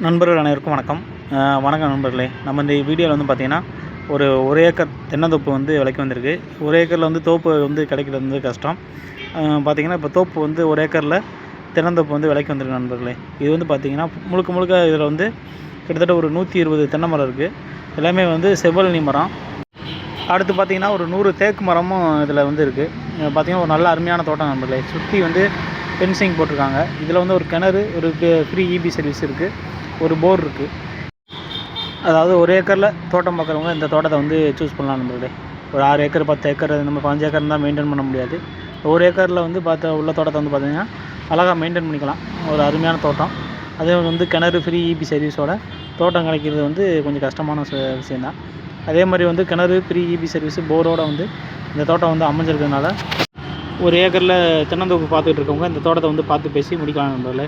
நண்பர்கள் அனைவருக்கும் வணக்கம். வணக்கம் நண்பர்களே. நம்ம இந்த வீடியோவில் வந்து பார்த்திங்கன்னா ஒரு ஒரு ஏக்கர் தென்னந்தோப்பு வந்து விலைக்கு வந்திருக்கு. ஒரு ஏக்கரில் வந்து தோப்பு வந்து கிடைக்கிறது வந்து கஷ்டம். பார்த்திங்கன்னா இப்போ தோப்பு வந்து ஒரு ஏக்கரில் தென்னந்தோப்பு வந்து விலைக்கு வந்திருக்கு நண்பர்களே. இது வந்து பார்த்திங்கன்னா முழுக்க முழுக்க இதில் வந்து கிட்டத்தட்ட ஒரு நூற்றி இருபது தென்னை மரம் இருக்குது எல்லாமே வந்து செவ்வழனி மரம். அடுத்து பார்த்திங்கன்னா ஒரு நூறு தேக்கு மரமும் இதில் வந்து இருக்குது பார்த்திங்கன்னா ஒரு நல்ல அருமையான தோட்டம் நண்பர்களே. சுற்றி வந்து ஃபென்சிங் போட்டிருக்காங்க. இதில் வந்து ஒரு கிணறு ஒரு ஃப்ரீ இபி சர்வீஸ் இருக்குது ஒரு போர் இருக்குது அதாவது ஒரு ஏக்கரில் தோட்டம் பார்க்குறவங்க இந்த தோட்டத்தை வந்து சூஸ் பண்ணலாம் நண்பர்களே. ஒரு ஆறு ஏக்கர் பத்து ஏக்கர் நம்ம பதினஞ்சு ஏக்கர் தான் மெயின்டைன் பண்ண முடியாது. ஒரு ஏக்கரில் வந்து பார்த்த உள்ள தோட்டத்தை வந்து பார்த்திங்கன்னா அழகாக மெயின்டைன் பண்ணிக்கலாம். ஒரு அருமையான தோட்டம். அதே வந்து கிணறு ஃப்ரீ இபி சர்வீஸோட தோட்டம் கிடைக்கிறது வந்து கொஞ்சம் கஷ்டமான விஷயந்தான் அதே மாதிரி வந்து கிணறு ஃப்ரீ இபி சர்வீஸ் போரோட வந்து இந்த தோட்டம் வந்து அமைஞ்சிருக்கிறதுனால ஒரு ஏக்கரில் தென்னந்தோப்பு பார்த்துட்டு இருக்கவங்க இந்த தோட்டத்தை வந்து பார்த்து பேசி முடிக்கலாம் நண்பர்களே.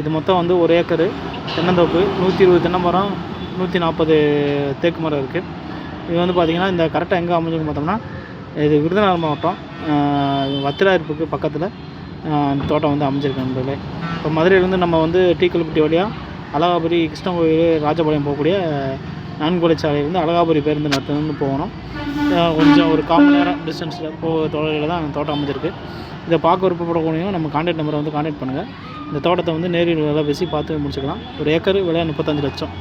இது மொத்தம் வந்து ஒரு ஏக்கரு தென்னந்தோப்பு. நூற்றி இருபது தென்னை மரம் நூற்றி நாற்பது தேக்கு மரம் இருக்குது இது வந்து பார்த்திங்கன்னா இந்த கரெக்டாக எங்கே அமைஞ்சுன்னு பார்த்தோம்னா இது விருதுநகர் மாவட்டம் வத்திராயிருப்புக்கு பக்கத்தில் இந்த தோட்டம் வந்து அமைஞ்சிருக்கு நண்பர்களே. இப்போ மதுரையிலேருந்து நம்ம வந்து டீக்கல்பட்டி வழியாக அழகாபுரி கிருஷ்ணகோயில் ராஜபாளையம் போகக்கூடிய நான்குவழிச்சாலையிலேருந்து அழகாபுரி பேருந்து நிறுத்தம்னு போகணும். கொஞ்சம் ஒரு கால் மணி நேரம் டிஸ்டன்ஸில் போக தொலைவில் தான் தோட்டம் அமைஞ்சிருக்கு. இதை பார்க்க விருப்பப்படக்கூடியவங்க நம்ம கான்டாக்ட் நம்பரை வந்து கான்டாக்ட் பண்ணுங்கள் இந்த தோட்டத்தை வந்து நேரில் விலை பேசி பார்த்து முடிச்சுக்கலாம். ஒரு ஏக்கர் விலை முப்பத்தஞ்சு லட்சம்.